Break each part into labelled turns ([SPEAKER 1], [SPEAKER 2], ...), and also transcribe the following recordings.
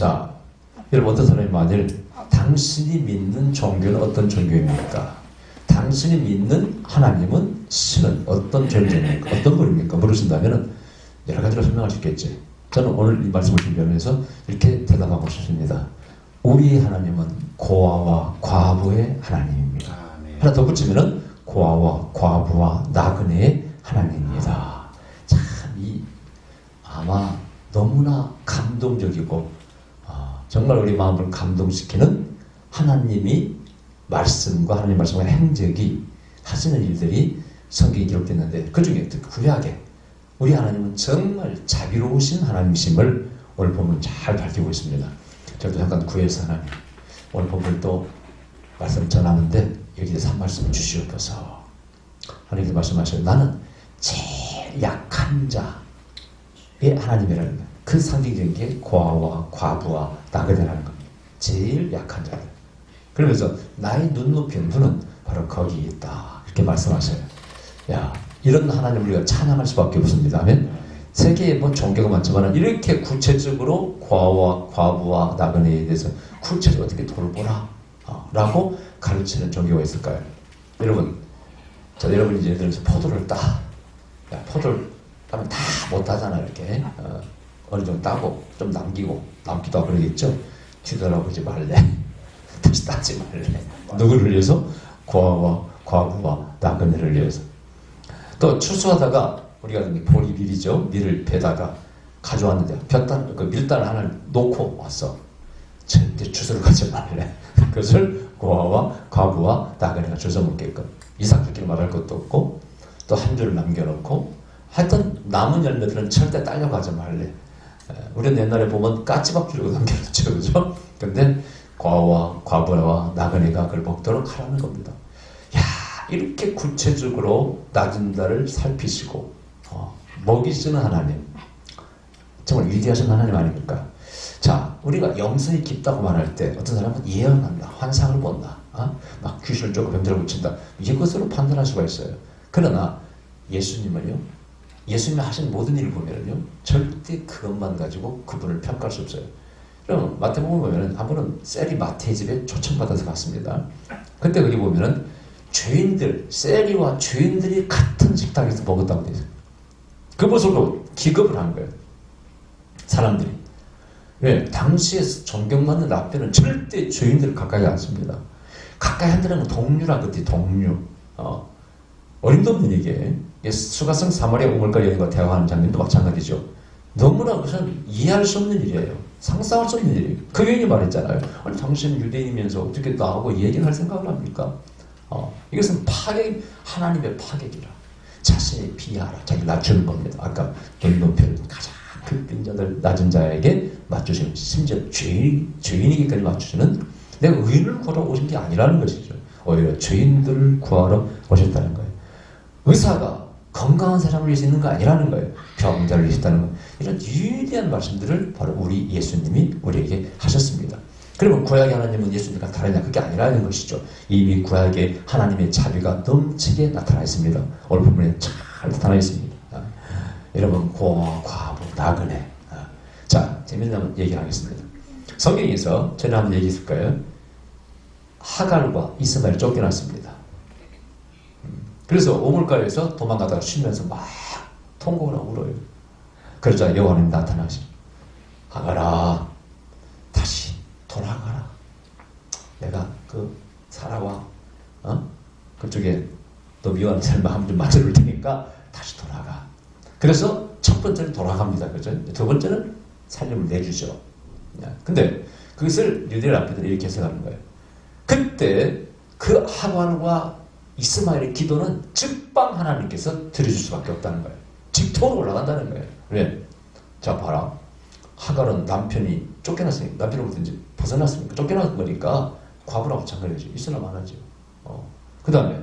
[SPEAKER 1] 자, 여러분 어떤 사람이 만일 당신이 믿는 종교는 어떤 종교입니까? 당신이 믿는 하나님은 신은 어떤 존재입니까? 어떤 분입니까? 물으신다면 여러 가지로 설명할 수 있겠지. 저는 오늘 이 말씀을 준비하면서 이렇게 대답하고 싶습니다. 우리 하나님은 고아와 과부의 하나님입니다.
[SPEAKER 2] 아멘.
[SPEAKER 1] 하나 더 붙이면은 고아와 과부와 나그네의 하나님입니다. 참 이 아마 너무나 감동적이고 아, 정말 우리 마음을 감동시키는 하나님이 말씀과 하나님 말씀과 행적이 하시는 일들이 성경에 기록됐는데 그 중에 특히 구약에 우리 하나님은 정말 자비로우신 하나님이심을 오늘 보면 잘 밝히고 있습니다. 저도 잠깐 구해서 하나님 오늘 보면 또 말씀 전하는데 여기에서 한 말씀 주시옵소서. 하나님께 말씀하셔요. 나는 제일 약한 자의 하나님이라는 거예요. 그 상징적인 게 고아와 과부와 나그네라는 겁니다. 제일 약한 자들. 그러면서 나의 눈높이는 눈은 바로 거기 있다. 이렇게 말씀하셔요. 야, 이런 하나님 우리가 찬양할 수밖에 없습니다. 아멘. 세계에 뭐 종교가 많지만 이렇게 구체적으로 고아와 과부와 나그네에 대해서 구체적으로 어떻게 돌보라 어, 라고 가르치는 종교가 있을까요? 여러분, 저 여러분이 이제 예를 들어서 포도를 따. 야, 포도를 따면 다못 따잖아, 이렇게. 어, 어느 정도 따고 좀 남기고 남기도 하고 그러겠죠? 뒤돌아보지 말래. 다시 따지 말래. 누구를 위해서? 고아와 과부와 나그네를 위해서. 또 추수하다가 우리가 보리 밀이죠. 밀을 배다가 가져왔는데 볕단 그 밀단 하나를 놓고 왔어. 절대 추수를 가지 말래. 그것을 고아와 과부와 나그네가 주워 먹게끔 이삭들끼리 말할 것도 없고 또 한 줄을 남겨놓고 하여튼 남은 열매들은 절대 딸려가지 말래. 에, 우리는 옛날에 보면 까치밥 주려고 남겨놓죠, 그죠? 근데 과와 과부와 나그네가 그걸 먹도록 하라는 겁니다. 야 이렇게 구체적으로 낮은 자를 살피시고 어, 먹이시는 하나님 정말 위대하신 하나님 아닙니까? 자 우리가 영성이 깊다고 말할 때 어떤 사람은 예언한다 환상을 본다 어? 막 귀신을 쫓고 병들을 고친다 이것으로 판단할 수가 있어요 그러나 예수님은요 예수님이 하신 모든 일을 보면은요 절대 그것만 가지고 그분을 평가할 수 없어요 그럼 마태복음 보면은 한 번은 셀이 마태의 집에 초청받아서 갔습니다 그때 거기 보면은 죄인들, 세리와 죄인들이 같은 식당에서 먹었다고 되어 있어요. 그 모습으로 기겁을 한 거예요. 사람들이. 왜? 당시에 존경받는 앞에는 절대 죄인들을 가까이 않습니다. 가까이 한다는 건 동료란 것이 동료. 어. 어림도 없는 얘기예요. 예, 수가성 사마리아 우물가에 있는 거 대화하는 장면도 마찬가지죠. 너무나 그것은 이해할 수 없는 일이에요. 상상할 수 없는 일이에요. 그 여인이 말했잖아요. 아니, 당신은 유대인이면서 어떻게 나하고 얘기를 할 생각을 합니까? 어, 이것은 파괴, 하나님의 파괴기라. 자신이 비하라. 자기 낮추는 겁니다. 아까 눈높이를 가장 극빈 자들 낮은 자에게 맞추시는, 심지어 죄인, 죄인에게까지 맞추시는 내가 의인을 구하러 오신 게 아니라는 것이죠. 오히려 죄인들을 구하러 오셨다는 거예요. 의사가 건강한 사람을 위해서 있는 거 아니라는 거예요. 병자를 위해서 있다는 거. 이런 위대한 말씀들을 바로 우리 예수님이 우리에게 하셨습니다. 그러면 구약의 하나님은 예수님과 다르냐? 그게 아니라는 것이죠. 이미 구약의 하나님의 자비가 넘치게 나타나 있습니다. 오늘 본문에 잘 나타나 있습니다. 아, 여러분, 고아, 과부, 나그네. 아, 자, 재밌는 얘기 하겠습니다. 성경에서 전에 한번 얘기 있을 거예요. 하갈과 이스마엘 쫓겨났습니다. 음, 그래서 오물가에서 도망가다가 쉬면서 막 통곡을 하고 울어요. 그러자 여호와님 나타나시. 하갈아, 다시 돌아가라. 내가 그 사라와 어? 그쪽에 너 미워하는 사람 마음 좀 맞아줄 테니까 다시 돌아가. 그래서 첫 번째는 돌아갑니다. 그죠? 두 번째는 살림을 내주죠. 야, 근데 그것을 유대인 앞에서 이렇게 해석하는 거예요. 그때 그 하관과 이스마엘의 기도는 즉방 하나님께서 들어줄 수밖에 없다는 거예요. 직통으로 올라간다는 거예요. 왜? 자, 봐라. 하갈은 남편이 쫓겨났으니까, 남편으로부터 이제 벗어났으니까, 쫓겨난 거니까 과부랑 마찬가지죠. 있으나 마나죠. 어. 그 다음에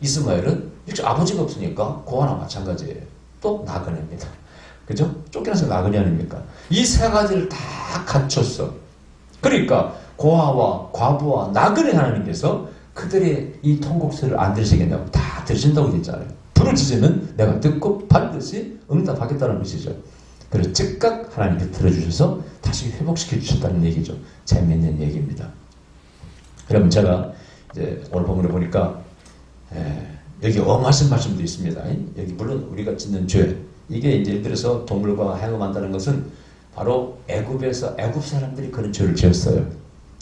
[SPEAKER 1] 이스마엘은 역시 아버지가 없으니까 고아나 마찬가지예요. 또 나그네입니다. 그죠? 쫓겨나서 나그네 아닙니까? 이 세 가지를 다 갖췄어. 그러니까 고아와 과부와 나그네 하나님께서 그들의 이 통곡소리를 안 들으시겠냐고 다 들으신다고 됐잖아요. 부르짖으면 내가 듣고 반드시 응답하겠다는 것이죠. 그래서 즉각 하나님께 들어주셔서 다시 회복시켜 주셨다는 얘기죠. 재미있는 얘기입니다. 그러면 제가 이제 오늘 본문에 보니까 에, 여기 엄하신 말씀도 있습니다. 여기 물론 우리가 짓는 죄 이게 이제 예를 들어서 동물과 행음한다는 것은 바로 애굽에서 애굽 사람들이 그런 죄를 지었어요.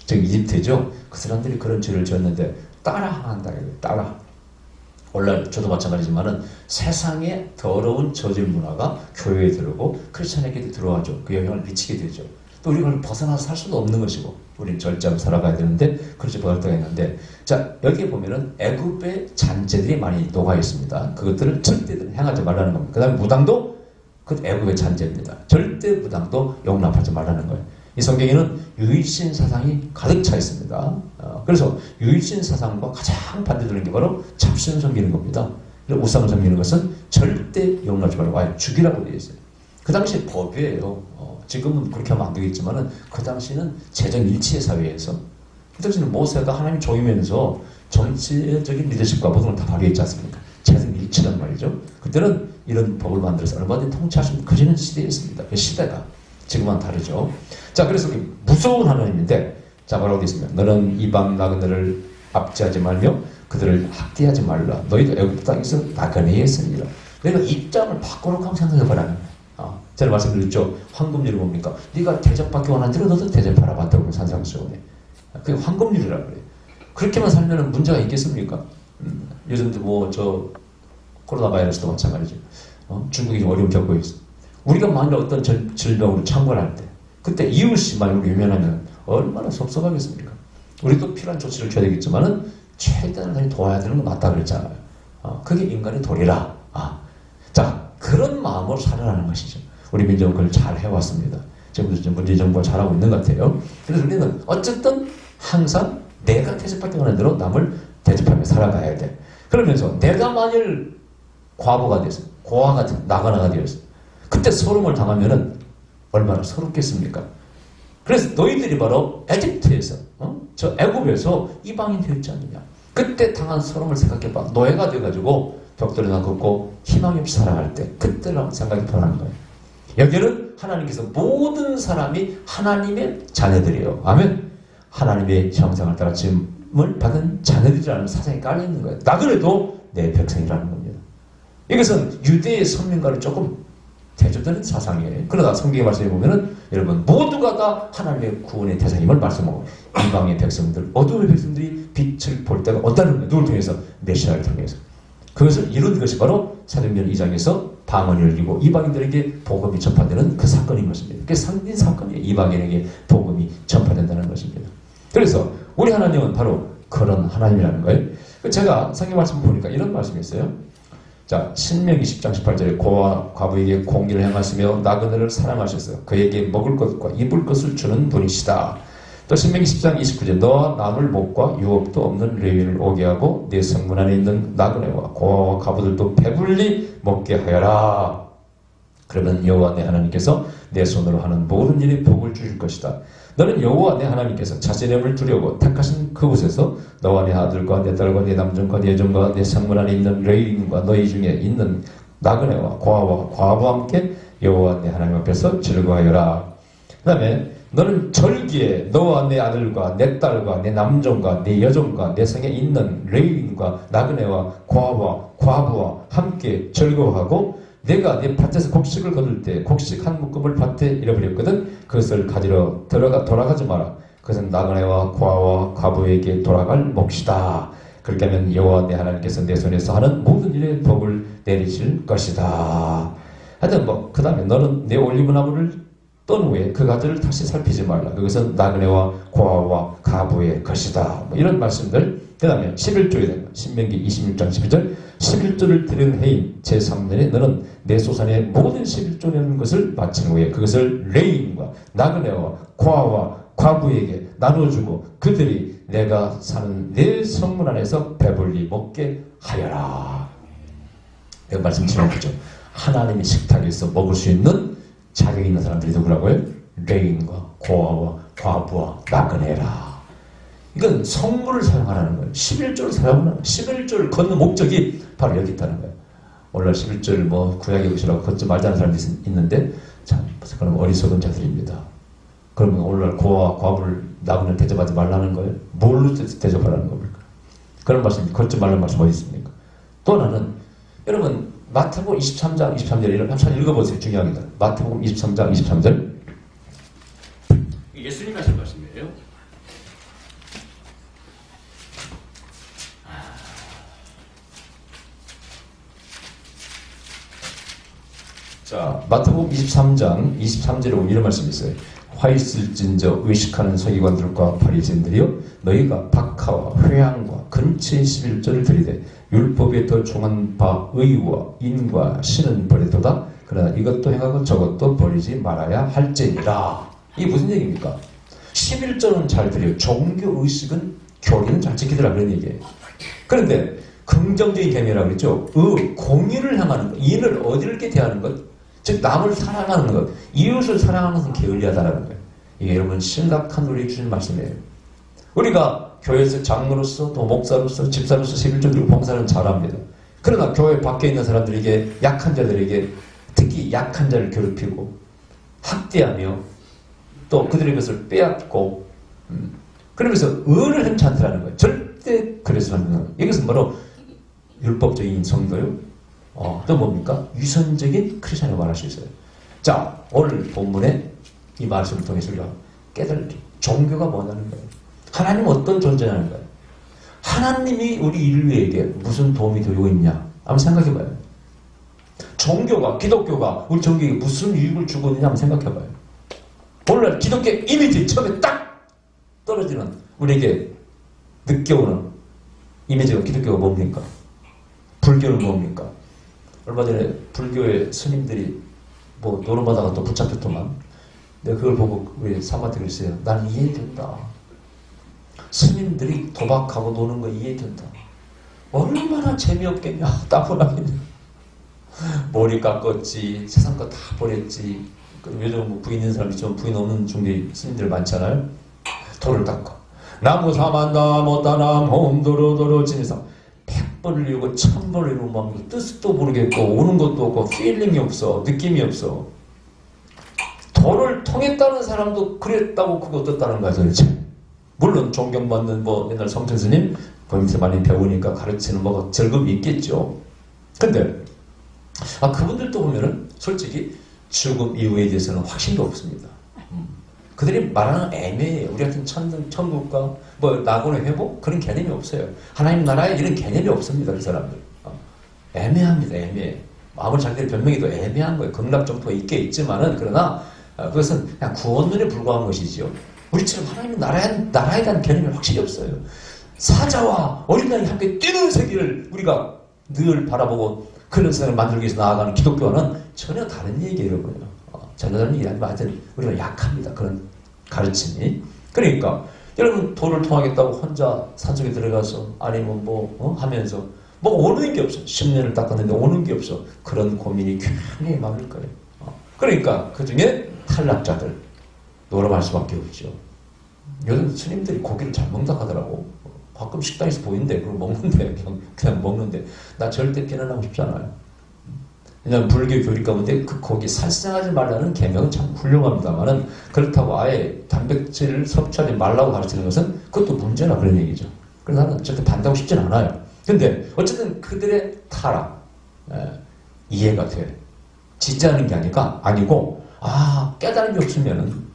[SPEAKER 1] 즉 이집트죠. 그 사람들이 그런 죄를 지었는데 따라한다 이거예요. 따라. 오늘 저도 마찬가지지만은 세상에 더러운 저질 문화가 교회에 들어오고 크리스천에게도 들어와죠. 그 영향을 미치게 되죠. 또 우리가 벗어나서 살 수도 없는 것이고 우리는 절제하고 살아가야 되는데 그렇지 못할 때가 있는데 자 여기에 보면은 애굽의 잔재들이 많이 녹아 있습니다. 그것들을 절대로 행하지 말라는 겁니다. 그 다음에 무당도 그 애굽의 잔재입니다. 절대 무당도 용납하지 말라는 거예요. 이 성경에는 유일신 사상이 가득 차 있습니다. 어, 그래서 유일신 사상과 가장 반대되는 게 바로 잡신을 섬기는 겁니다. 우상을 섬기는 것은 절대 용납하지 말고 아예 죽이라고 되어 있어요. 그 당시 법이에요. 어, 지금은 그렇게 하면 안 되겠지만은 그 당시는 재정 일치의 사회에서 그 당시는 모세가 하나님 종이면서 정치적인 리더십과 모든 걸다 발휘했지 않습니까? 재정 일치란 말이죠. 그때는 이런 법을 만들어서 얼마든지 통치하시면 그지는 시대였습니다. 그 시대가 지금은 다르죠. 자, 그래서 그 무서운 하나님인데, 자, 뭐라고 되어 있습니다. 너는 이방 나그네를 압제하지 말며 그들을 학대하지 말라. 너희도 애굽 땅에서 나그네의 선이라. 내가 입장을 바꿔놓고 한번 생각해봐라. 아, 제가 말씀드렸죠. 황금률이 뭡니까? 네가 대접받기 원하는 대로 너도 대접하라. 받더라고 산상수원에. 그게 황금률이라 그래요. 그렇게만 살면 문제가 있겠습니까? 음, 요즘도 뭐 저 코로나 바이러스도 마찬가지죠. 어? 중국이 어려움 겪고 있어. 우리가 만일 어떤 절, 질병으로 창궐할 때 그때 이웃이 만약 외면하면 얼마나 섭섭하겠습니까? 우리도 필요한 조치를 취해야 되겠지만은 최대한 많이 도와야 되는 거 맞다 그랬잖아요. 어, 그게 인간의 도리라. 아, 자 그런 마음으로 살아가는 것이죠. 우리 민족은 그걸 잘 해왔습니다. 지금도 좀 문재인 정부가 잘하고 있는 것 같아요. 그래서 우리는 어쨌든 항상 내가 대접받기 원하는 대로 남을 대접하며 살아가야 돼. 그러면서 내가 만일 과부가 돼서 고아가 나가나가 되었어. 그때 소름을 당하면은 얼마나 서럽겠습니까? 그래서 너희들이 바로 에집트에서 어? 저 애굽에서 이방인 되었지 않느냐. 그때 당한 서름을 생각해봐. 노예가 돼가지고 벽돌에 나 걷고 희망이 없이 살아갈 때 그때랑 생각이 변하는 거예요. 여기는 하나님께서 모든 사람이 하나님의 자녀들이에요. 아멘. 하나님의 형상을 따라 지음을 받은 자녀들이라는 사상이 깔려 있는 거예요. 나 그래도 내 백성이라는 겁니다. 이것은 유대의 선민과는 조금 대조되는 사상이에요. 그러나 성경의 말씀에 보면은 여러분 모두가 다 하나님의 구원의 대상임을 말씀하고 이방의 백성들, 어두움의 백성들이 빛을 볼 때가 없다는 거예요. 통해서? 메시아를 통해서. 그것을 이룬 것이 바로 사도행전 2장에서 방언이 열리고 이방인들에게 복음이 전파되는 그 사건인 것입니다. 그게 상진 사건이에요. 이방인에게 복음이 전파된다는 것입니다. 그래서 우리 하나님은 바로 그런 하나님이라는 거예요. 제가 성경 말씀 보니까 이런 말씀이 있어요. 자, 신명기 10장 18절에 고와 과부에게 공기를 행하시며 나그네를 사랑하셔서 그에게 먹을 것과 입을 것을 주는 분이시다. 또 신명기 10장 29절 너와 나눌 목과 유업도 없는 레위를 오게 하고 내 성문 안에 있는 나그네와 고아와 과부들도 배불리 먹게 하여라. 그러면 여호와 내 하나님께서 내 손으로 하는 모든 일에 복을 주실 것이다. 너는 여호와 내 하나님께서 자신임을 두려고 택하신 그곳에서 너와 내 아들과 내 딸과 내 남종과 내 여종과 내 성문 안에 있는 레인과 너희 중에 있는 나그네와 고아와 과부와 함께 여호와 내 하나님 앞에서 즐거워하여라. 그 다음에 너는 절기에 너와 내 아들과 내 딸과 내 남종과 내 여종과 내 성에 있는 레인과 나그네와 고아와 과부와 함께 즐거워하고 내가 네 밭에서 곡식을 거둘 때 곡식 한 묶음을 밭에 잃어버렸거든. 그것을 가지러 들어가 돌아가지 마라. 그것은 나그네와 고아와 과부에게 돌아갈 몫이다. 그렇게 하면 여호와 내 하나님께서 내 손에서 하는 모든 일에 복을 내리실 것이다. 하여튼 뭐 그 다음에 너는 내 올리브나무를 떤 후에 그 가지를 다시 살피지 말라. 그것은 나그네와 고아와 가부의 것이다. 뭐 이런 말씀들 그 다음에 11조에 대한 신명기 26장 12절 11조를 드린 해인 제3년에 너는 내 소산의 모든 11조라는 것을 마친 후에 그것을 레인과 나그네와 고아와 과부에게 나눠주고 그들이 내가 사는 내 성문 안에서 배불리 먹게 하여라. 내가 말씀 지나보죠. 하나님의 식탁에서 먹을 수 있는 자격 있는 사람들이 누구라고요? 레인과 고아와 과부와 나그네라. 이건 성물을 사용하라는 거예요. 11조를 사용하는 거예요. 11조를 걷는 목적이 바로 여기 있다는 거예요. 오늘날 11조를 뭐 구약의 것이라고 걷지 말자는 사람이 있- 있는데 참 그럼 어리석은 자들입니다. 그러면 오늘날 고와 과부를 나그네 대접하지 말라는 거예요? 뭘로 대- 대접하라는 겁니까? 그런 말씀 걷지 말라는 말씀 어디 있습니까? 또 하나는 여러분 마태복음 23장 23절 이런 한번 읽어보세요. 중요합니다. 마태복음 23장 23절 예수님 하신 말씀이에요. 자, 마태복음 23장 23절에 보면 이런 말씀이 있어요. 화 있을진저 의식하는 서기관들과 바리새인들이여 너희가 박하와 회양과 근처의 11절을 드리되 율법에 더 종한 바 의와 인과 신은 버리도다. 그러나 이것도 행하고 저것도 버리지 말아야 할지니라. 이게 무슨 얘기입니까? 11절은 잘 드려요. 종교 의식은 교리는 잘 지키더라 그런 얘기예요. 그런데 긍정적인 개념이라고 그랬죠. 의, 공의를 향하는 것 인을 어디를 대하는 것 즉 남을 사랑하는 것, 이웃을 사랑하는 것은 게을리하다라는 거예요. 이게 여러분 심각한 우리 주신 말씀이에요. 우리가 교회에서 장로로서 또 목사로서 집사로서 11조 드리고 봉사는 잘합니다. 그러나 교회 밖에 있는 사람들에게 약한 자들에게 특히 약한 자를 괴롭히고 학대하며 또 그들의 것을 빼앗고 음, 그러면서 의를 행치 않더라는 거예요. 절대 그래서는. 이것은 바로 율법적인 성도요. 어, 또 뭡니까? 유선적인 크리스천이라고 말할 수 있어요. 자, 오늘 본문에 이 말씀을 통해서 우리가 깨달을 종교가 뭐냐는 거예요. 하나님 어떤 존재냐는 거예요. 하나님이 우리 인류에게 무슨 도움이 되고 있냐? 한번 생각해 봐요. 종교가, 기독교가 우리 종교에 무슨 유익을 주고 있느냐 한번 생각해 봐요. 오늘날 기독교 이미지 처음에 딱 떨어지는 우리에게 느껴오는 이미지가 기독교가 뭡니까? 불교는 뭡니까? 얼마 전에 불교의 스님들이 뭐 노름하다가 또 붙잡혔더만 내가 그걸 보고 우리 사마한테 그랬어요. 난 이해된다. 스님들이 도박하고 노는 거 이해된다. 얼마나 재미없겠냐. 따분하겠냐. 머리 깎았지. 세상 거 다 버렸지. 그리고 요즘 뭐 부인 있는 사람이 좀 부인 없는 중에 스님들 많잖아요. 돌을 닦고. 나무 사만다 못다남 홈도로도로 지내서 백 번을 읽고 천 번을 읽고 막 뜻도 모르겠고 오는 것도 없고 필링이 없어 느낌이 없어 돌을 통했다는 사람도 그랬다고 그거 어떻다는 거야 도대체 물론 존경받는 뭐 옛날 성천 스님 거기서 많이 배우니까 가르치는 뭐가 즐거움이 있겠죠 근데 아 그분들도 보면은 솔직히 죽음 이후에 대해서는 확신도 없습니다 음. 그들이 말하는 애매해요. 우리 같은 천국, 천국과 뭐 낙원의 회복 그런 개념이 없어요. 하나님 나라에 이런 개념이 없습니다. 그 사람들. 어. 애매합니다. 애매해. 아무리 자기들이 변명해도 애매한 거예요. 극락 정도가 있게 있지만은 그러나 어, 그것은 그냥 구원론에 불과한 것이지요. 우리처럼 하나님 나라에, 나라에 대한 개념이 확실히 없어요. 사자와 어린아이 함께 뛰는 세계를 우리가 늘 바라보고 그런 세상을 만들기 위해서 나아가는 기독교와는 전혀 다른 얘기예요. 어, 전혀 다른 얘기하지만 하여튼 우리가 약합니다. 그런 가르침이. 그러니까 여러분 도를 통하겠다고 혼자 산속에 들어가서 아니면 뭐 어? 하면서 뭐 오는 게 없어. 10년을 닦았는데 오는 게 없어. 그런 고민이 굉장히 많을 거예요. 어. 그러니까 그 중에 탈락자들 노름할 수밖에 없죠. 요즘 스님들이 고기를 잘 먹다 하더라고. 가끔 식당에서 보이는데 그걸 먹는데 그냥, 그냥 먹는데 나 절대 싶지 않아요. 왜냐하면 불교 교리 가운데 그 거기 살생하지 말라는 개명은 참 훌륭합니다만은 그렇다고 아예 단백질을 섭취하지 말라고 가르치는 것은 그것도 문제나 그런 얘기죠. 그래서 나는 절대 반대하고 싶진 않아요. 근데 어쨌든 그들의 타락 에, 이해가 돼. 지지하는 게 아니까 아니고 아 깨달은 게 없으면은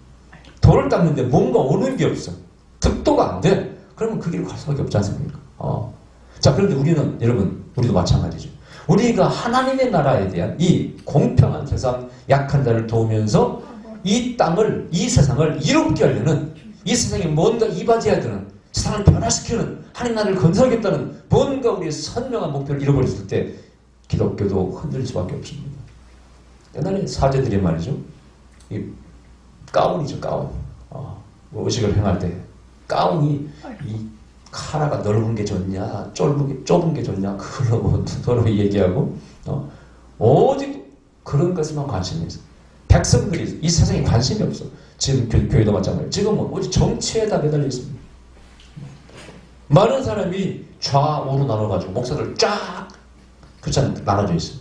[SPEAKER 1] 돌을 닦는데 뭔가 오는 게 없어. 득도가 안 돼. 그러면 그 길을 갈 수밖에 없지 않습니까? 어. 자 그런데 우리는 여러분 우리도 마찬가지죠. 우리가 하나님의 나라에 대한 이 공평한 세상 약한 자를 도우면서 이 땅을 이 세상을 이롭게 하려는 이 세상에 뭔가 이바지해야 되는 세상을 변화시키는 하나님 나라를 건설하겠다는 뭔가 우리의 선명한 목표를 잃어버렸을 때 기독교도 흔들릴 수밖에 없습니다. 옛날에 사제들이 말이죠. 이 가운이죠 가운. 어, 뭐 의식을 행할 때 가운이 이 카라가 넓은 게 좋냐, 좁은 게, 좁은 게 좋냐, 그걸로 뭐 서로 얘기하고, 어? 오직 그런 것에만 관심이 있어. 백성들이 이 세상에 관심이 없어. 지금 교, 교회도 마찬가지예요. 지금은 오직 정치에다 매달려 있습니다. 많은 사람이 좌우로 나눠가지고 목사들 쫙, 그렇지 않 나눠져 있어.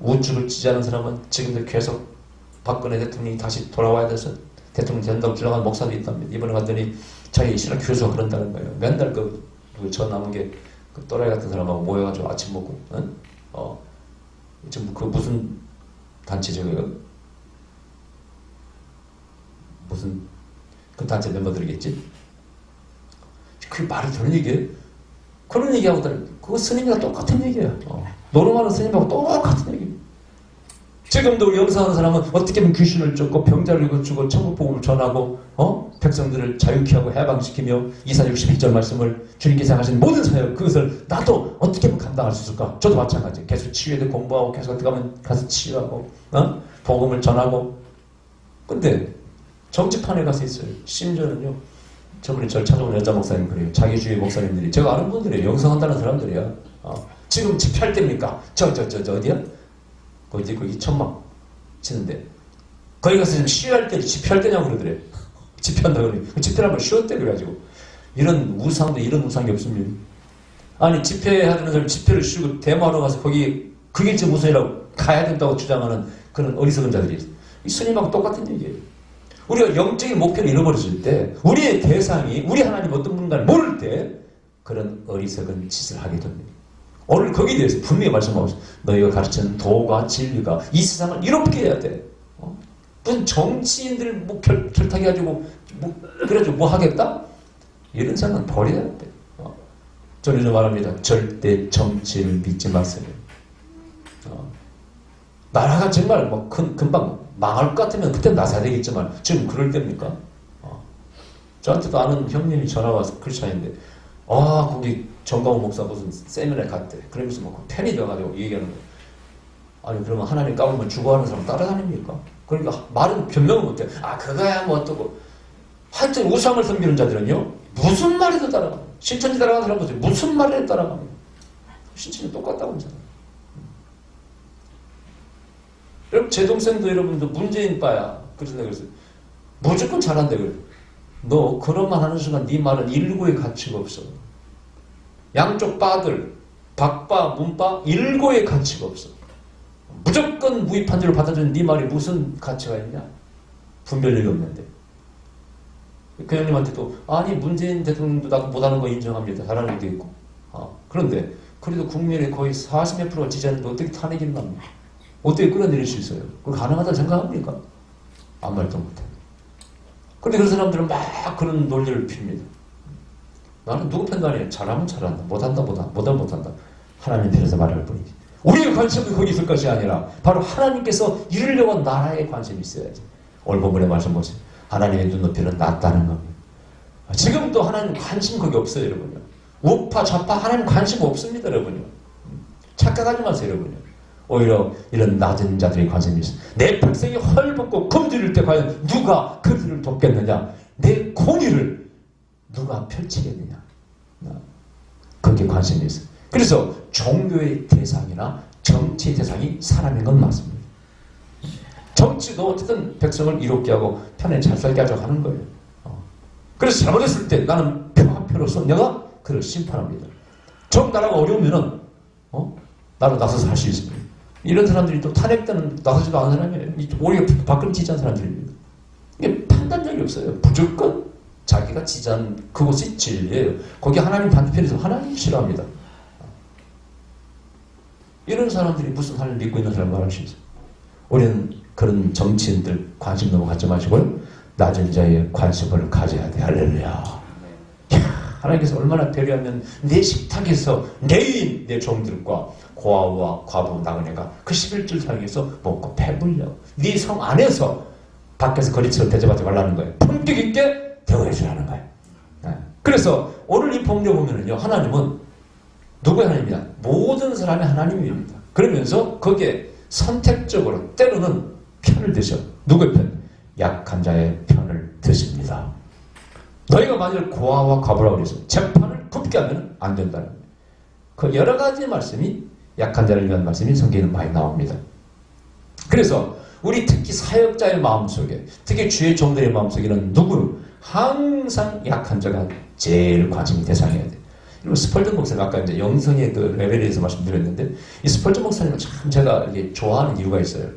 [SPEAKER 1] 우측을 지지하는 사람은 지금도 계속 박근혜 대통령이 다시 돌아와야 돼서 대통령 된다고 주장하는 목사도 있답니다. 이번에 갔더니 자기 신학 교수가 그런다는 거예요. 맨날 그, 그저 남은 게, 그 또라이 같은 사람하고 모여가지고 아침 먹고, 응? 어, 지금 그 무슨 단체죠, 그 무슨, 그 단체 멤버들이겠지? 그게 말이 되는 얘기예요? 그런 얘기하고 그거 스님이랑 똑같은 얘기예요. 어. 노름하는 스님하고 똑같은 얘기예요. 지금도 우리 영상하는 사람은 어떻게 하면 귀신을 쫓고 병자를 고치고 천국복음을 전하고 어? 백성들을 자유케 하고 해방시키며 이사 61절 말씀을 주님께서 하신 모든 사역 그것을 나도 어떻게 하면 감당할 수 있을까? 저도 마찬가지. 계속 치유에 대해 공부하고 계속 어떻게 하면 가서 치유하고 어? 복음을 전하고 근데 정치판에 가서 있어요. 심지어는요. 저번에 저를 찾아온 여자 목사님 그래요. 자기 주위 목사님들이 제가 아는 분들이에요. 영성한다는 사람들이야. 어. 지금 집회할 때입니까? 저 저 저 저 어디야? 거기 이제 거기 천막 치는데 거기 가서 지금 시위할 때 집회할 때냐고 그러더래. 집회한다 그러니 그 집회를 한번 쉬었대 그래가지고. 이런 우상도 이런 우상이 없습니다. 아니 집회하는 사람 집회를 쉬고 대마로 가서 거기 그게 지금 우상이라고 가야 된다고 주장하는 그런 어리석은 자들이 있어요 이 스님하고 똑같은 얘기예요. 우리가 영적인 목표를 잃어버렸을 때 우리의 대상이 우리 하나님 어떤 분인가를 모를 때 그런 어리석은 짓을 하게 됩니다 오늘 거기에 대해서 분명히 말씀하고 있어요. 너희가 가르치는 도가 진리가 이 세상을 이롭게 해야 돼. 어? 무슨 정치인들 뭐 결, 결탁해 가지고 뭐 그래가지고 뭐 하겠다? 이런 생각은 버려야 돼. 어? 저는 좀 말합니다. 절대 정치를 믿지 마세요. 어? 나라가 정말 뭐 금, 금방 망할 것 같으면 그때 나서야 되겠지만 지금 그럴 때입니까? 어? 저한테도 아는 형님이 전화 와서 크리스찬인데 아 거기 정강호 목사 무슨 세미나에 갔대. 그러면서 뭐 팬이 돼가지고 얘기하는 거예요. 아니 그러면 하나님 까불면 죽어가는 사람 따라다닙니까? 그러니까 말은 변명을 못해. 아 그거야 뭐 어떠고. 하여튼 우상을 섬기는 자들은요 무슨 말에도 따라가. 신천지 따라가는 사람 보세요. 무슨 말에 따라갑니다. 신천지 똑같다고 하잖아요. 여러분 제 동생도 여러분도 문재인 빠야. 그래서 내가 그랬어요. 무조건 잘한대 그래. 너 그런 말 하는 순간 네 말은 일구의 가치가 없어. 양쪽 바들, 박바, 문바, 일고의 가치가 없어. 무조건 무입판지로 받아주는 네 말이 무슨 가치가 있냐? 분별력이 없는데. 그 형님한테도 아니 문재인 대통령도 나 못하는 거 인정합니다. 잘하는 것도 있고. 아, 그런데 그래도 국민의 거의 40몇 프로가 지지하는데 어떻게 탄핵이 납니까? 어떻게 끌어내릴 수 있어요? 그거 가능하다 생각합니까? 아무 말도 못해. 그런데 그런 사람들은 막 그런 논리를 핍니다. 나는 누구 아니에요. 잘하면 잘한다. 못한다, 못한다. 못하면 못한다. 하나님 편에서 말할 뿐이지. 우리의 관심은 거기 있을 것이 아니라 바로 하나님께서 이루려고 한 나라에 관심이 있어야지. 오늘 본문의 말씀 보세요. 하나님의 눈높이는 낮다는 겁니다. 지금도 하나님 관심 거기 없어요, 여러분요. 우파, 좌파 하나님 관심 없습니다, 여러분요. 착각하지 마세요, 여러분요. 오히려 이런 낮은 자들이 관심이 있어. 내 백성이 헐벗고 굶주릴 때 과연 누가 그들을 돕겠느냐? 내 공의를 누가 펼치겠느냐? 거기에 관심이 있어. 그래서 종교의 대상이나 정치의 대상이 사람인 건 맞습니다. 정치도 어쨌든 백성을 이롭게 하고 편에 잘 살게 하자고 하는 거예요. 어. 그래서 잘못했을 때 나는 표 한 표로서 내가 그를 심판합니다. 정 나라가 어려우면은 어? 나로 나서서 할 수 있습니다. 이런 사람들이 또 탄핵되는 나서지도 않은 사람이에요. 오히려 밖을 지지한 사람들입니다. 이게 판단력이 없어요. 무조건 자기가 지지한 그곳이 진리예요. 거기 하나님 반대편에서 하나님 싫어합니다. 이런 사람들이 무슨 하나님 믿고 있는 사람 말할 수 있어요. 우리는 그런 정치인들 관심 너무 갖지 마시고요. 낮은 자에 관심을 가져야 돼. 할렐루야. 하나님께서 얼마나 배려하면 내 식탁에서 내인 내 종들과 고아와 과부 나그네가 그 11줄 사역에서 먹고 배불려. 네 성 안에서 밖에서 거리처럼 대접하지 말라는 거예요. 품격 있게 대우해 주라는 거예요. 네. 그래서 오늘 이 본문에 보면은요. 하나님은 누구의 하나님이냐? 모든 사람의 하나님입니다. 그러면서 거기에 선택적으로 때로는 편을 드셔. 누구의 편? 약한 자의 편을 드십니다. 너희가 만일 고아와 과부라고 그래서 재판을 굽게 하면 안 된다는 거예요. 그 여러 가지 말씀이 약한 자를 위한 말씀이 성경에는 많이 나옵니다. 그래서 우리 특히 사역자의 마음속에 특히 주의 종들의 마음속에는 누구 항상 약한 자가 제일 관심이 대상이어야 돼. 그리고 스펄전 목사님 아까 이제 영성의 그 레벨에 대해서 말씀드렸는데 이 스펄전 목사님은 참 제가 이게 좋아하는 이유가 있어요.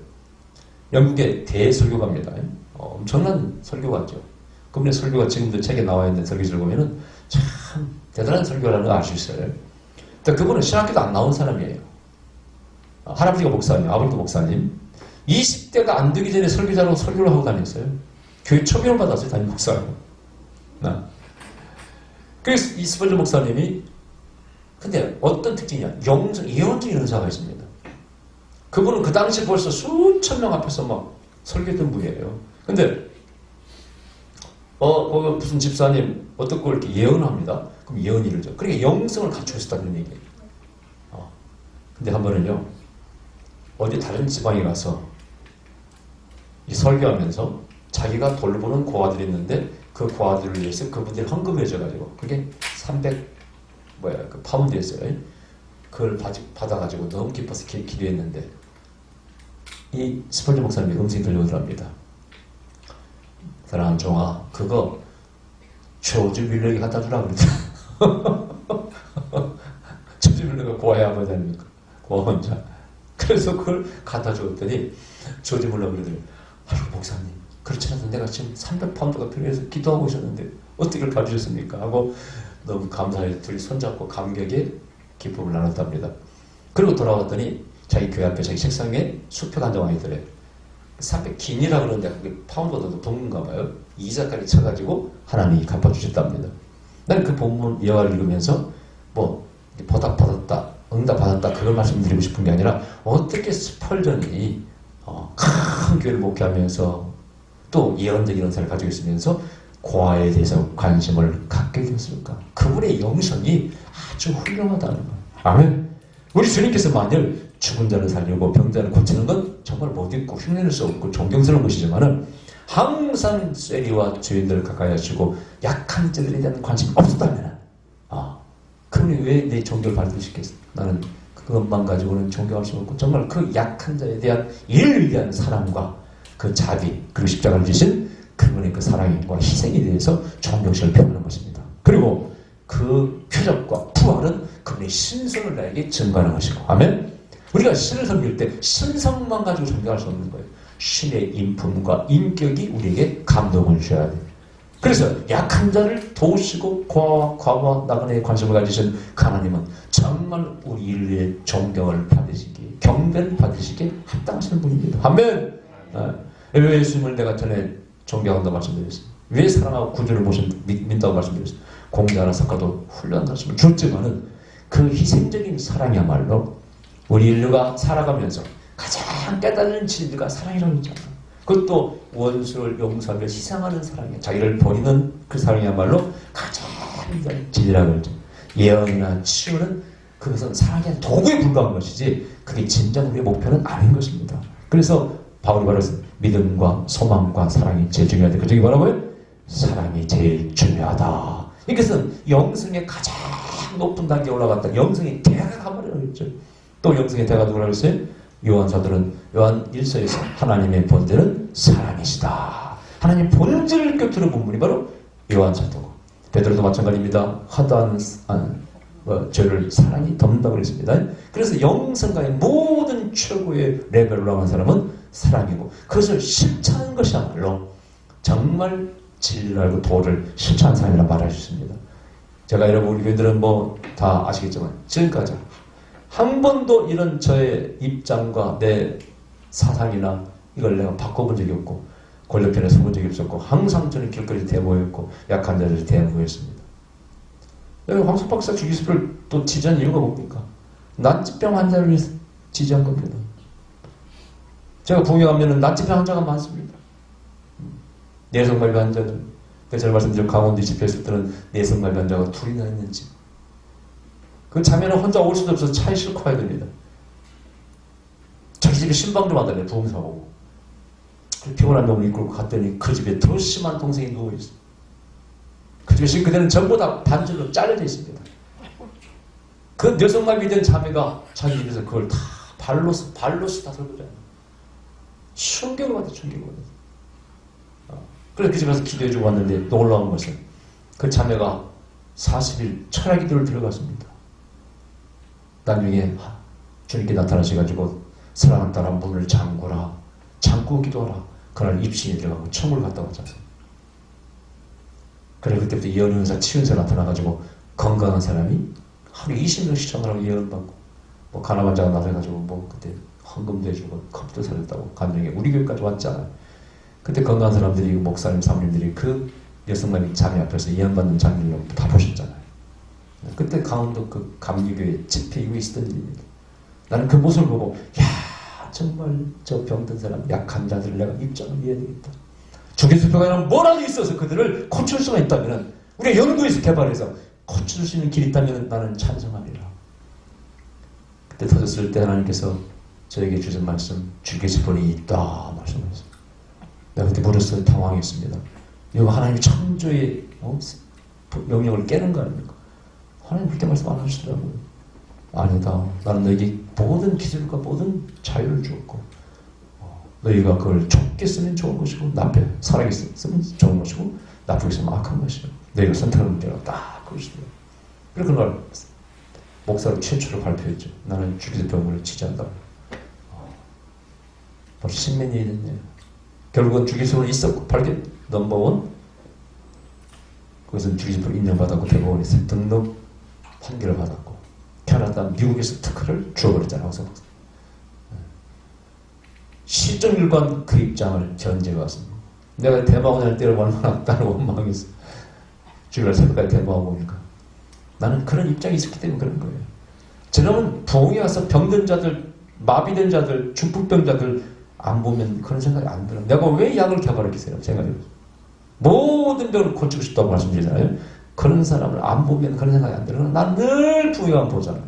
[SPEAKER 1] 영국의 대설교가입니다. 어, 엄청난 설교가죠. 그분의 설교가 지금도 책에 나와 있는 설교지를 보면은 참 대단한 설교라는 걸 알 수 있어요. 그분은 신학교도 안 나온 사람이에요. 어, 할아버지가 목사님, 아버지도 목사님. 20대가 안 되기 전에 설교자로 설교를 하고 다녔어요. 교회 초빙을 받았어요, 담임 목사라고. 나. 그래서 이 스펄전 목사님이 근데 어떤 특징이냐? 영성, 예언적인 은사가 있습니다. 그분은 그 당시 벌써 수천 명 앞에서 막 설교했던 분이에요. 근데 어, 어, 무슨 집사님 어떻게 이렇게 예언합니다. 그럼 예언이죠. 그러니까 영성을 갖추고 있었다는 얘기예요. 어. 근데 한 번은요. 어디 다른 지방에 가서 이 설교하면서 자기가 돌보는 고아들이 있는데 그 고아들을 위해서 그분들이 헌금해 줘가지고 그게 300 뭐야 그 파운드였어요. 그걸 받, 아가지고 너무 기뻐서 기, 기도했는데 이 스펄전 목사님이 음성이 들려오더랍니다. 사랑하는 종아 그거 조지 밀러에게 갖다 주라 그러더라. 조지 밀러가 고아의 아버지 아닙니까? 고아 혼자. 그래서 그걸 갖다 줬더니 조지 그러더니 아유 목사님 그렇지 않아도 내가 지금 300파운드가 필요해서 기도하고 있었는데 어떻게 가주셨습니까? 하고 너무 감사해서 둘이 손잡고 감격의 기쁨을 나눴답니다. 그리고 돌아왔더니 자기 교회 앞에 자기 책상에 수표가 한 장와 있더래. 300 긴이라 그러는데 그게 파운드보다 더 동는가 봐요. 이자까지 쳐가지고 하나님이 갚아주셨답니다. 나는 그 본문 여화를 읽으면서 뭐 보답 받았다, 응답 받았다 그걸 말씀 드리고 싶은 게 아니라 어떻게 스펄전이 어, 큰 교회를 목회하면서 또 예언적인 은사를 가지고 있으면서 고아에 대해서 관심을 갖게 되었을까? 그분의 영성이 아주 훌륭하다는 거예요. 아멘. 우리 주님께서 만일 죽은 자를 살리고 병자를 고치는 건 정말 못 잊고 흉내낼 수 없고 존경스러운 것이지만은 항상 쇠리와 죄인들을 가까이 하시고 약한 자들에 대한 관심이 없었다면 아, 그분이 왜내 존경을 받을 수 있겠어? 나는 그것만 가지고는 존경할 수 없고 정말 그 약한 자에 대한 인류에 대한 사랑과 그 자비 그리고 십자가를 지신 그분의 그 사랑과 희생에 대해서 존경심을 표하는 것입니다. 그리고 그 표적과 부활은 그분의 신성을 나에게 증거하는 것이고 아멘. 우리가 신을 섬길 때 신성만 가지고 존경할 수 없는 거예요. 신의 인품과 인격이 우리에게 감동을 줘야 돼요. 그래서 약한 자를 도우시고 과와 과와 나그네에 관심을 가지신 그 하나님은 정말 우리 인류의 존경을 받으시기 경배를 받으시기에 합당하시는 분입니다. 아멘. 네. 왜 예수님을 내가 전에 존경한다고 말씀드렸습니다. 왜 사랑하고 구주를 모신 믿다고 말씀드렸습니다. 공자나 석가도 훌륭한 말씀을 줬지만은 그 희생적인 사랑이야말로 우리 인류가 살아가면서 가장 깨달은 진리가 사랑이라고 했잖아. 그것도 원수를 용서하며 희생하는 사랑이야. 자기를 버리는 그 사랑이야말로 가장 진리라고 했죠. 예언이나 치유는 그것은 아니라 도구에 불과한 것이지 그게 진정 우리의 목표는 아닌 것입니다. 그래서 바울이 말했어 믿음과 소망과 사랑이 제일 중요하다. 그 저기 뭐라고요? 사랑이 제일 중요하다. 이것은 영성의 가장 높은 단계에 올라갔다. 영성의 대가 가버려 그랬죠. 또 영성의 대가 누구라고 했어요? 요한사들은 요한 1서에서 하나님의 본질은 사랑이시다. 하나님 본질을 꿰뚫은 본문이 바로 요한사도고 베드로도 마찬가지입니다. 하다한 뭐, 죄를 사랑이 덮는다고 그랬습니다. 그래서 영성과의 모든 최고의 레벨로 올라간 사람은 사랑이고 그것을 실천하는 것이야말로 정말 진리를 알고 도를 실천한 사람이라 말할 수 있습니다. 제가 여러분 우리 교인들은 뭐 다 아시겠지만 지금까지 한 번도 이런 저의 입장과 내 사상이나 이걸 내가 바꿔본 적이 없고 권력편에 서본 적이 없었고 항상 저는 길거리 대모였고 약한 자를 대모했습니다. 여기 황석 박사 주기수를 또 지지한 이유가 뭡니까? 난치병 환자를 위해서 지지한 겁니다. 제가 부흥에 가면은 난치병 환자가 많습니다. 내성말비 환자들. 제가 말씀드린 강원도 집회에 있을 때는 내성말비 환자가 둘이나 있는지. 그 자매는 혼자 올 수도 없어서 차에 싣고 가야 됩니다. 자기 집에 신방 좀 하더래, 부흥사 오고. 피곤한 놈을 이끌고 갔더니 그 집에 더 심한 동생이 누워있어. 그 집에 지금 그대는 전부 다 반절로 잘려져 있습니다. 그 녀석말비 된 자매가 자기 집에서 그걸 다 발로, 발로 쓰다 설거잖아. 충격을 받아, 충격을 받아. 어. 그래서 그 집에서 기도해주고 왔는데 놀라운 것은 그 자매가 40일 철학 기도를 들어갔습니다. 나중에 주님께 나타나셔가지고 사랑한 딸아 문을 잠그라 잠고 기도하라. 그날 입신이 들어가고 천국을 갔다 왔잖아요. 그래 그때부터 예언의사 치윤세 나타나가지고 건강한 사람이 하루 20명씩 전화하고 예언 받고 뭐 가나만자가 나서가지고 뭐 그때 헌금도 해주고 컵도 사줬다고 간증에 우리 교회까지 왔잖아요. 그때 건강한 사람들이 목사님 사모님들이 그 여성만이 자매 앞에서 예언받는 장면을 다 보셨잖아요. 그때 강원도 그 감리교회 집회 이후에 있었던 일입니다. 나는 그 모습을 보고 야 정말 저 병든 사람 약한 자들을 내가 입장을 이어야 되겠다. 주기수표가 아니라 뭐라도 있어서 그들을 고칠 수가 있다면 우리가 연구해서 개발해서 고칠 수 있는 길이 있다면 나는 찬성하리라. 그때 터졌을 때 하나님께서 저에게 주신 말씀 주기수표이 있다 말씀하셨어요. 내가 그때 물었어요. 당황했습니다. 이거 하나님 창조의 어? 명령을 깨는 거 아닙니까? 하나님 그때 말씀 안 하시더라고요. 아니다. 나는 너에게 모든 기술과 모든 자유를 주었고 어, 너희가 그걸 좋게 쓰면 좋은 것이고 나쁘게 사랑에 쓰면 좋은 것이고 나쁘게 쓰면 악한 것이고 너희가 선택하는 대로 딱 그것이다. 그래서 그날 목사로 최초로 발표했죠. 나는 주기도 병을 지지한다. 어, 벌써 십몇 년이 됐네요. 결국은 주기수는 있었고 발견 넘버원 거기서 주기수를 인정받았고 대법원에서 등록 판결을 받았고 캐나다 미국에서 특허를 주어버렸잖아요. 그래서 시정일관 그 입장을 견제해 왔습니다. 내가 대법원 할 때를 얼마나 나는 원망했어. 주일날 새벽까지 대법하고 오니까 나는 그런 입장이 있었기 때문에 그런 거예요. 저놈은 부흥에 와서 병든 자들, 마비된 자들, 중풍병자들 안 보면 그런 생각이 안 들어요. 내가 왜 약을 개발했겠어요? 생각이 모든 병을 고치고 싶다고 말씀드리잖아요. 그런 사람을 안 보면 그런 생각이 안 들어요. 난늘 부유한 보잖아요.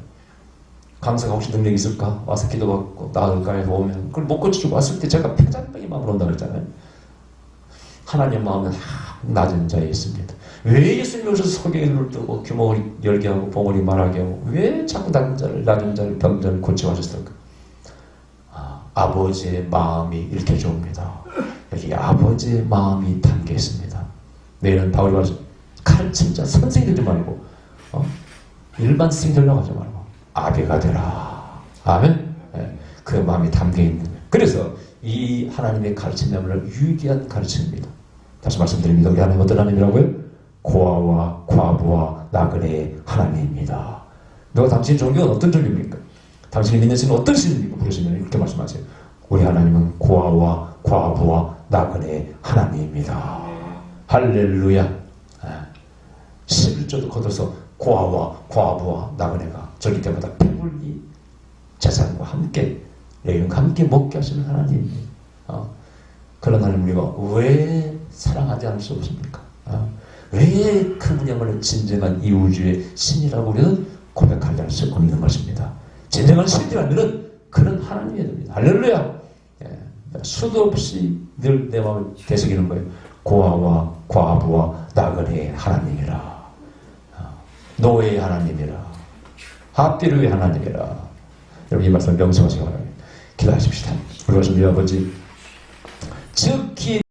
[SPEAKER 1] 강사가 혹시 능력이 있을까? 와서 기도받고 나을까 해서 오면 그걸 못 고치고 왔을 때 제가 폐장병이 마음으로 온다 그랬잖아요. 하나님 마음은 낮은 자에 있습니다. 왜 예수님이 오셔서 소경이를 뜨고 규모를 열게 하고 봉우리 말하게 하고 왜 자꾸 낮은 자를 낮은 자를 병자를 고치하셨을까? 아, 아버지의 마음이 읽혀져 옵니다. 여기 아버지의 마음이 담겨 있습니다. 내일은 바울이 말씀 가르친 자 선생이 되지 말고 어? 일반 되려고 하지 말고 아비가 되라. 아멘. 네, 그 마음이 담겨 있는 거예요. 그래서 이 하나님의 가르침이야말로 유기한 가르침입니다. 다시 말씀드립니다. 우리 하나님 어떤 하나님이라고요? 고아와 과부와 나그네의 하나님입니다. 너가 당신 종교는 어떤 종교입니까? 당신이 믿는 신은 어떤 신입니까? 부르시면 이렇게 말씀하세요. 우리 하나님은 고아와 과부와 나그네의 하나님입니다. 할렐루야. 아, 11조도 걷어서 고아와 과부와 나그네가 저기 때마다 배불리 재산과 함께 내일과 함께 먹게 하시는 하나님. 어, 그런 하나님 우리가 왜 사랑하지 않을 수 없습니까? 어, 왜 그분이야말로 진정한 이 우주의 신이라고 우리는 고백하지 수 없는 것입니다. 진정한 신이라면 그런 하나님이어야 됩니다. 할렐루야! 예, 수도 없이 늘 내 마음을 되새기는 거예요. 고아와 과부와 나그네의 하나님이라. 어, 노예의 하나님이라. 합비루의 하나님이라. 여러분 이 말씀 명심하시기 바랍니다. 기도하십시다. 우리 하신 주 아버지 즉히